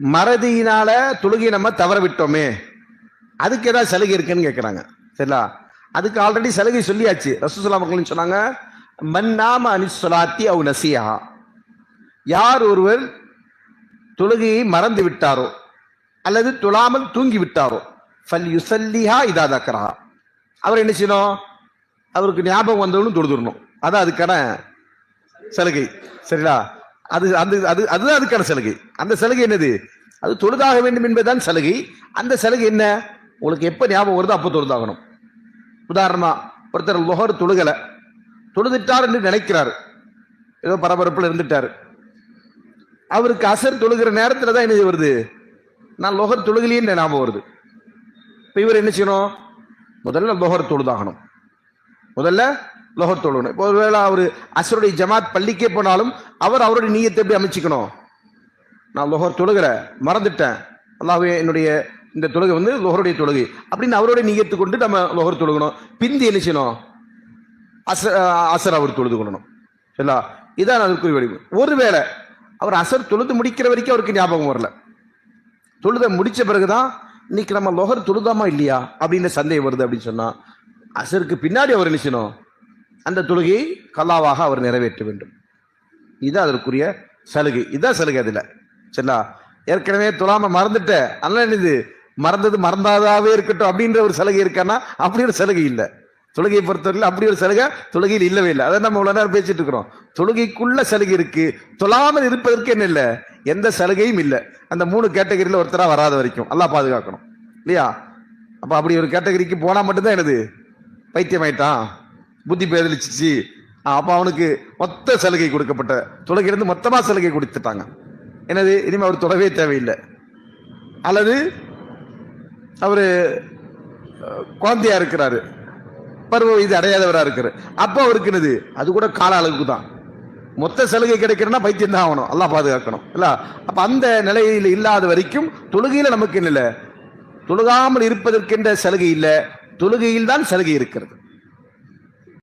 மறதியினால தொழுகையை நம்ம தவற விட்டோமே அதுக்கு ஏதாவது சலுகை இருக்குன்னு கேட்குறாங்க சரிங்களா அதுக்கு ஆல்ரெடி சலுகை சொல்லியாச்சு. ரசூசலாம் அவர்கள் சொன்னாங்க மன்னாம அனிசலாத்தி அவ் நசியா யார் ஒருவர் தொழுகையை மறந்து விட்டாரோ அல்லது துளாமல் தூங்கி விட்டாரோ ஃபல் யுசல்லிஹா இதா தக்கரா அவர் என்ன செய்யணும்? அவருக்கு ஞாபகம் வந்தவனும் தொழுதுடணும் அதான் அதுக்கான சலுகை. சரிங்களா அது அந்த அது அதுதான் அதுக்கான சலுகை. அந்த சலுகை என்னது? அது தொழுதாக வேண்டும் என்பதுதான் சலுகை. அந்த சலுகை என்ன? உங்களுக்கு எப்போ ஞாபகம் வருதோ அப்போ தொழுதாகணும். உதாரணமா ஒருத்தர் லொஹர் தொழுகலை. தொழுதுட்டார் என்று நினைக்கிறார். ஏதோ பரபரப்பில் இருந்துட்டார். அவருக்கு அசர் தொழுகிற நேரத்தில் தான் என்ன வருது? நான் லொஹர் தொழுகலையே ஞாபகம் வருது. இப்போ இவர் என்ன செய்யணும்? முதல்ல லொஹர் தொழுதாகணும். முதல்ல லொஹர் தொழுகணும். இப்போ ஒருவேளை அவர் அசருடைய ஜமாத் பள்ளிக்கே போனாலும் அவர் அவருடைய நீயத்தை எப்படி அமைச்சிக்கணும்? நான் லோகர் தொழுகிற மறந்துட்டேன். அல்லாஹ்வே என்னுடைய இந்த தொழுகை வந்து லோகருடைய தொழுகை. அப்படின்னு அவரோட நீயத்து கொண்டு நம்ம லோகர் தொழுகணும். பிந்தி என்ன செய்யணும்? அச அசர் அவர் தொழுது கொள்ளணும். சரிங்களா? இதான் அதுக்குரிய வடிவு ஒருவேளை அவர் அசர் தொழுது முடிக்கிற வரைக்கும் அவருக்கு ஞாபகம் வரல. தொழுத முடித்த பிறகுதான் இன்னைக்கு நம்ம லொகர் தொழுதாமா இல்லையா? அப்படின்னு சந்தேகம் வருது அப்படின்னு சொன்னால் அசருக்கு பின்னாடி அவர் என்ன செய்யணும்? அந்த தொழுகையை கல்லாவாக அவர் நிறைவேற்ற வேண்டும். இது அதற்குரிய சலுகை. இதுதான் சலுகை அதில். சரிங்களா ஏற்கனவே துலாம மறந்துட்ட. அதனால என்னது? மறந்தது மறந்தாதாவே இருக்கட்டும் அப்படின்ற ஒரு சலுகை இருக்கான்னா அப்படி ஒரு சலுகை இல்லை. தொழுகையை பொறுத்தவரையில் அப்படி ஒரு சலுகை தொழுகையில் இல்லவே இல்லை. அதை நம்ம இவ்வளோ நேரம் பேசிட்டு இருக்கிறோம். தொழுகைக்குள்ள சலுகை இருக்கு. தொழாமல் இருப்பதற்கு என்ன இல்லை? எந்த சலுகையும் இல்லை. அந்த மூணு கேட்டகரியில் ஒருத்தராக வராத வரைக்கும். எல்லாம் பாதுகாக்கணும். இல்லையா? அப்போ அப்படி ஒரு கேட்டகரிக்கு போனால் மட்டும்தான் என்னது? பைத்தியமாயிட்டான். புத்தி பேதலிச்சிச்சு. அப்போ அவனுக்கு மொத்த சலுகை கொடுக்கப்பட்ட தொழுகையிலிருந்து மொத்தமாக சலுகை கொடுத்துட்டாங்க. என்னது? இனிமே அவர் தொடவே தேவையில்லை. அல்லது அவர் குழந்தையா இருக்கிறாரு. பருவ இது அடையாதவராக இருக்கிறார். அப்போ அவருக்கு என்னது? அது கூட கால அளவுக்கு தான் மொத்த சலுகை கிடைக்கிறன்னா பைத்தியம் தான் ஆகணும். எல்லாம் பாதுகாக்கணும். இல்ல? அப்போ அந்த நிலையில் இல்லாத வரைக்கும் தொழுகையில் நமக்கு என்ன இல்லை தொழுகாமல் இருப்பதற்கென்ற சலுகை இல்லை. தொழுகையில் தான் சலுகை இருக்கிறது.